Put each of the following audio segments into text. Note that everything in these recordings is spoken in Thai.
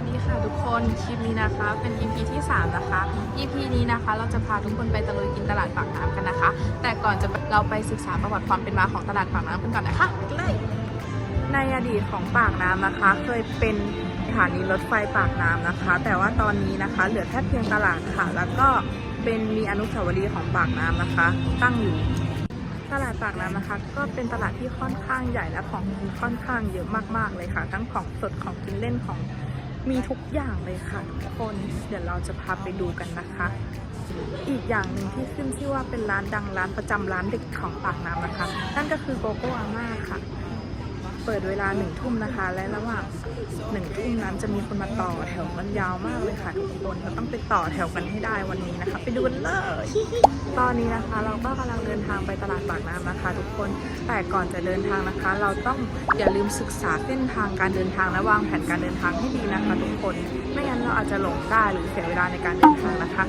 วัสดีค่ะทุกคนคลิปนี้นะคะ เป็น EP ที่ 3 นะคะ EP นี้นะคะ เราจะพาทุกคนไปตะลุยกินตลาดปากน้ำกันนะคะ แต่ก่อนจะเราไปศึกษาประวัติความเป็นมาของตลาดปากน้ำกันก่อนนะคะเลยในอดีตของปากน้ำนะคะ เคยเป็นสถานีรถไฟปากน้ำนะคะ แต่ว่าตอนนี้นะคะ เหลือแค่เพียงตลาดค่ะ แล้วก็เป็นมีอนุสาวรีย์ของปากน้ำนะคะ ตั้งอยู่ตลาดปากน้ำนะคะ ก็เป็นตลาดที่ค่อนข้างใหญ่และของกินค่อนข้างเยอะมากๆเลยค่ะ ทั้งของสดของกินเล่นของ มีทุกอย่างเลยค่ะทุกคน เดี๋ยวเราจะพาไปดูกันนะคะ อีกอย่างหนึ่งที่ขึ้นชื่อว่าเป็นร้านดังร้านประจำร้านเด็กของปากน้ำนะคะ นั่นก็คือโกโก้อาม่าค่ะ เปิดเวลาหนึ่งทุ่มนะคะ และระหว่างหนึ่งทุ่มนั้นจะมีคนมาต่อแถวมันยาวมากเลยค่ะทุกคนเราต้องไปต่อแถวกันให้ได้วันนี้นะคะ ไปดูกันเลย ตอนนี้นะคะ เราก็กำลังเดินทางไปตลาดปากน้ำนะคะ ทุกคนแต่ก่อนจะเดินทางนะคะ เราต้องอย่าลืมศึกษาเส้นทางการเดินทางและวางแผนการเดินทางให้ดีนะคะ ทุกคนไม่งั้นเราอาจจะหลงได้หรือเสียเวลาในการเดินทางนะคะ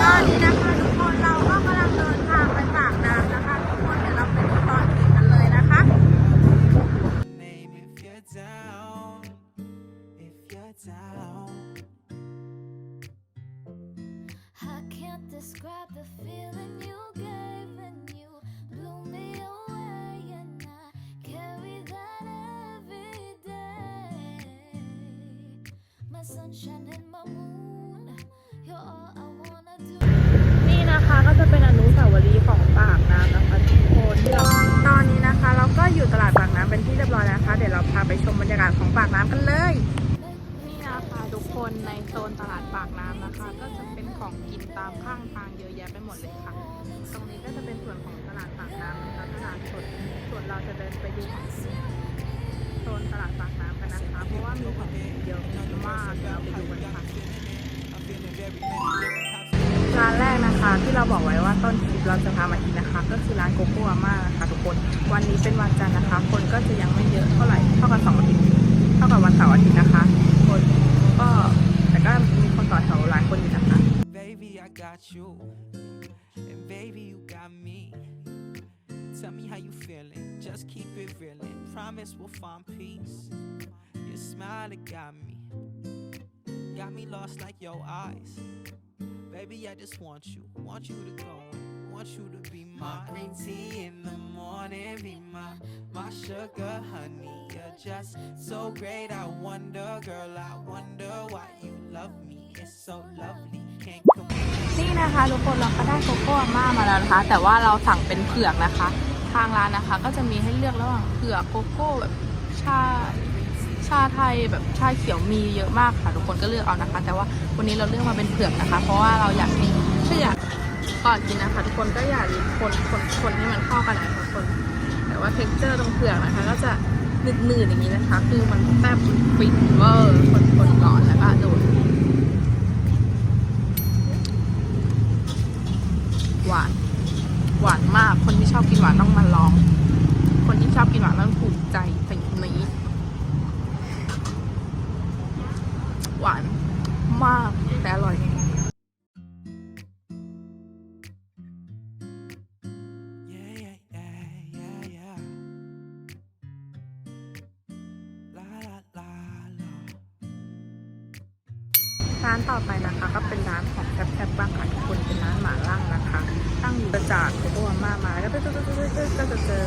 ตอนนี้นะคะทุกคนเราก็กำลังเดินทาง can't describe the feeling you gave when you blew me away, and I carry that every day. My sunshine and my moon, you're all I wanna do. นี่นะคะก็จะเป็นอนุสาวรีย์ของปากน้ำนะคะทุกคนตอนนี้นะคะ เราก็อยู่ตลาดปากน้ำเป็นที่เรียบร้อยแล้วนะคะ เดี๋ยวเราพาไปชมบรรยากาศของปากน้ำกันเลย คนในโซนตลาดปากน้ำนะคะ ก็จะเป็นของกินตามข้างทางเยอะแยะไปหมดเลยค่ะ ตรงนี้ก็จะเป็นส่วนของตลาดปากน้ำนะคะตลาดสดส่วนเราจะเดินไปดูของโซนตลาดปากน้ำกันนะคะ เพราะว่ามีของเยอะมากเดี๋ยวเราไปดูกันค่ะร้านแรกนะคะที่เราบอกไว้ว่าต้นคลิปเราจะพามากินนะคะ ก็คือร้านโกโก้อาม่านะคะทุกคนวันนี้เป็นวันจันทร์นะคะ คนก็จะยังไม่เยอะเท่าไหร่เท่ากับสองอาทิตย์เท่ากับวันเสาร์อาทิตย์นะคะคน ก็แต่ก็มีคนต่อแถวร้านคนอยู่นะคะ Baby, I got you, and baby, you got me. Tell me how you feeling, just keep it real. Promise we'll find peace. Your smile, it got me, got me lost like your eyes. Baby, I just want you, want you to go, want you to be my green tea in the morning, be my my sugar honey. You're just so great. I wonder, girl, I wonder why you love me. It's so lovely, can't come. นี่นะคะทุกคนเราก็ได้โกโก้อาม่ามาแล้วนะคะ แต่ว่าเราสั่งเป็นเผือกนะคะ ทางร้านนะคะ ก็จะมีให้เลือกระหว่างเผือกโกโก้แบบชาชาไทยแบบชาเขียวมีเยอะมากค่ะทุกคนก็เลือกเอานะคะ แต่ว่าวันนี้เราเลือกมาเป็นเผือกนะคะ เพราะว่าเราอยากกินเผือกก่อนกินนะคะ ทุกคนก็อย่าลืมคนคนคนให้มันเข้ากันนะคะทุกคน แต่ว่าเท็กเจอร์ตรงเผือกนะคะ ก็จะหนืดๆอย่างนี้นะคะ คือมันแทบฟินเวอร์คนคนก่อนแล้วก็ดูดหวาน หวานมาก คนที่ชอบกินหวานต้องมาลอง คนที่ชอบกินหวานต้องถูกใจ ร้านต่อไปนะคะ ก็เป็นร้านของแซ่บๆบ้างค่ะทุกคนเป็นร้านหมาล่างนะคะ ตั้งอยู่จากโคโตอามามาแล้วก็จะก็จะเจอ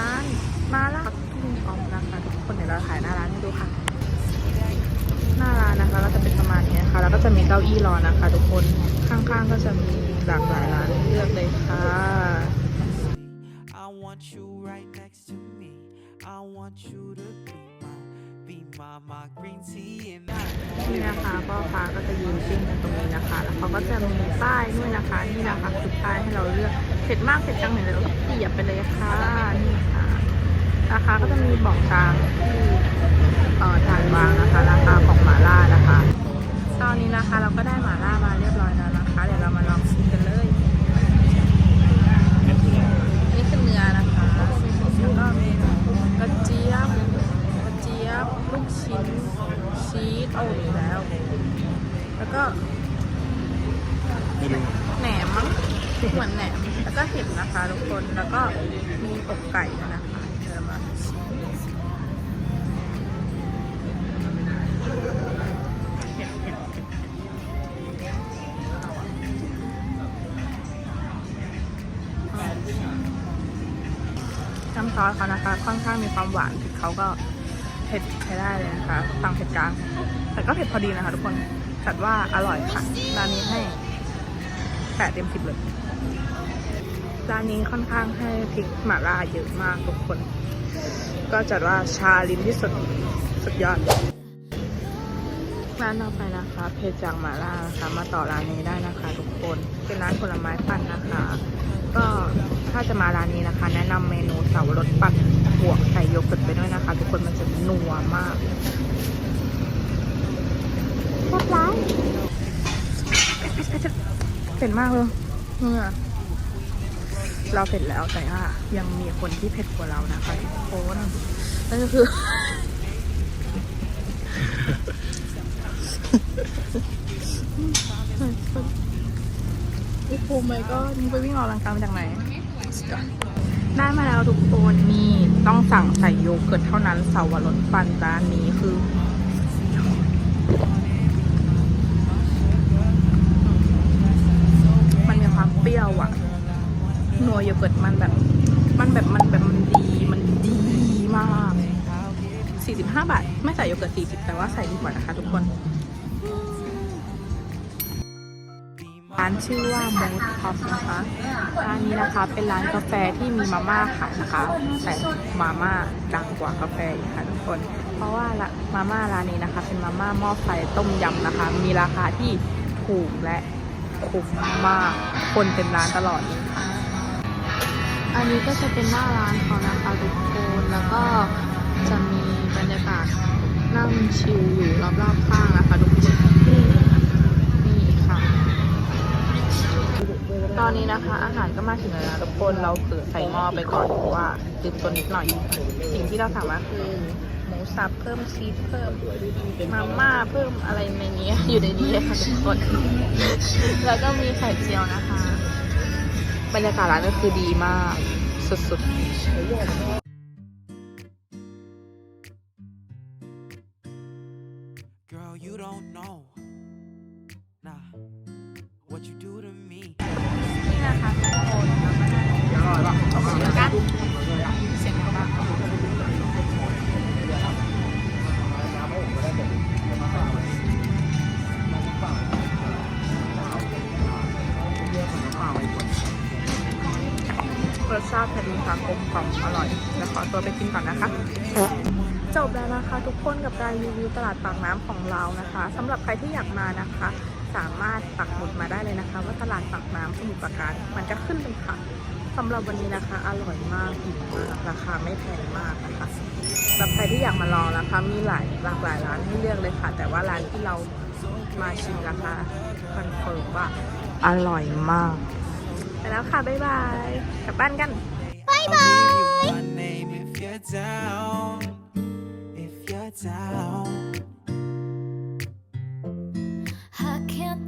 ร้านมาล่ากิ้งออมนะคะทุกคนเดี๋ยวเราถ่ายหน้าร้านให้ดูค่ะ หน้าร้านนะคะก็จะเป็นประมาณนี้นะคะแล้วก็จะมีเก้าอี้รอนะคะ ทุกคนข้างๆก็จะมีหลากหลายร้านเลือกเลยค่ะ I want you right next to me. I want you to be นี่นะคะพ่อค้าก็จะยืนปิ้งกันตรงนี้นะคะ แล้วเขาก็จะมีป้ายด้วยนะคะนี่นะคะคือป้ายให้เราเลือกเผ็ดมากเผ็ดจังไหนเราก็เสียบไปเลยค่ะนี่ค่ะราคาก็จะมีบอกตามที่เอ่อทางวางนะคะราคาของหมาล่านะคะตอนนี้นะคะเราก็ได้หมาล่ามาเรียบร้อยแล้วนะคะ เดี๋ยวเรามาลองชิมกันเลยนี่คือเนื้อนะคะแล้วก็มีูกชิ้นชีสเอาอยู่แล้ว แล้วก็แหนมมั้งเหมือนแหนมแล้วก็เห็ดนะคะทุกคนแล้วก็มีอกไก่นะคะเดิมยวมาน้ำซอสเขานะคะ ค่อนข้างมีความหวานเขาก็ เผ็ดใช้ได้เลยนะคะตังเผ็ดกลาง แต่ก็เผ็ดพอดีนะคะทุกคนจัดว่าอร่อยค่ะร้านนี้ให้แปดเต็มสิบเลยร้านนี้ค่อนข้างให้พริกหม่าล่าเยอะมากทุกคน ก็จัดว่าชาลิ้นที่สุดสุดยอดร้านต่อไปนะคะ เพจจากหม่าล่านะคะมาต่อร้านนี้ได้นะคะ ทุกคนเป็นร้านผลไม้ปั่นนะคะ ถ้าจะมาร้านนี้นะคะ แนะนำเมนูเสารสปั่นบวกใส่โยเกิร์ตไปด้วยนะคะ ทุกคนมันจะนัวมากแซ่บร้ายเผ็ดมากเลยเนี่ยเราเผ็ดแล้วแต่ว่ายังมีคนที่เผ็ดกว่าเรานะคะทุกคนนั่นก็คือ โอ้โหไม่ก็มึงไปวิ่งออกกำลังกายมาจากไหน ได้มาแล้วทุกคนนี่ต้องสั่งใส่โยเกิร์ตเท่านั้นเสาวรสปันร้านนี้คือ มันมีความเปรี้ยวอะนัวโยเกิร์ตมันแบบ มันแบบมันแบบมันดีมันดีมาก 45 บาท ไม่ใส่โยเกิร์ต40 แต่ว่าใส่ดีกว่านะคะทุกคนานชื่อว่า m o ด Top นะคะร้านนี้นะคะเป็นร้านกาแฟที่มีมาม่าขายนะคะแต่มาม่าดังกว่ากาแฟอีกค่ะทุกคน เพราะว่าละมาม่าร้านนี้นะคะ เป็นมาม่าหม้อไฟต้มยำนะคะ มีราคาที่ถูกและคุ้มมากคนเต็มร้านตลอดเลยค่ะอันนี้ก็จะเป็นหน้าร้านเขานะคะทุกคนแล้วก็จะมีบรรยากาศนั่งชิลอยู่รอบๆข้างนะคะทุกคน ตอนนี้นะคะ อาหารก็มาถึงแล้วนะทุกคนเราคือใส่หม้อไปก่อนเพราะว่าตื่นตัวนิดหน่อย สิ่งที่เราสั่งมาคือหมูสับเพิ่มชีสเพิ่มมาม่าเพิ่มอะไรในนี้อยู่ในนี้เลยค่ะทุกคน แล้วก็มีไข่เจียวนะคะ บรรยากาศร้านก็คือดีมากสุดๆ นี่นะคะทุกคนเดี๋ยวรอรอเดี๋ยวกันเสียงดังมากรสชาติพอดีค่ะกลมกล่อมอร่อยแล้วขอตัวไปกินก่อนนะคะจบแล้วนะคะทุกคนกับการรีวิวตลาดปากน้ำของเรานะคะสำหรับใครที่อยากมานะคะ ปการมันก็ขึ้นเป็นผักสำหรับวันนี้นะคะ อร่อยมากอิ่มมากราคาไม่แพงมากนะคะสำหรับใครที่อยากมาลองนะคะ มีหลายหลากหลายร้านให้เลือกเลยค่ะ แต่ว่าร้านที่เรามาชิมนะคะคอนเฟิร์มว่าอร่อยมาก ไปแล้วค่ะ บ๊ายบายกลับบ้านกัน บ๊ายบาย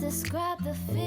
describe the feeling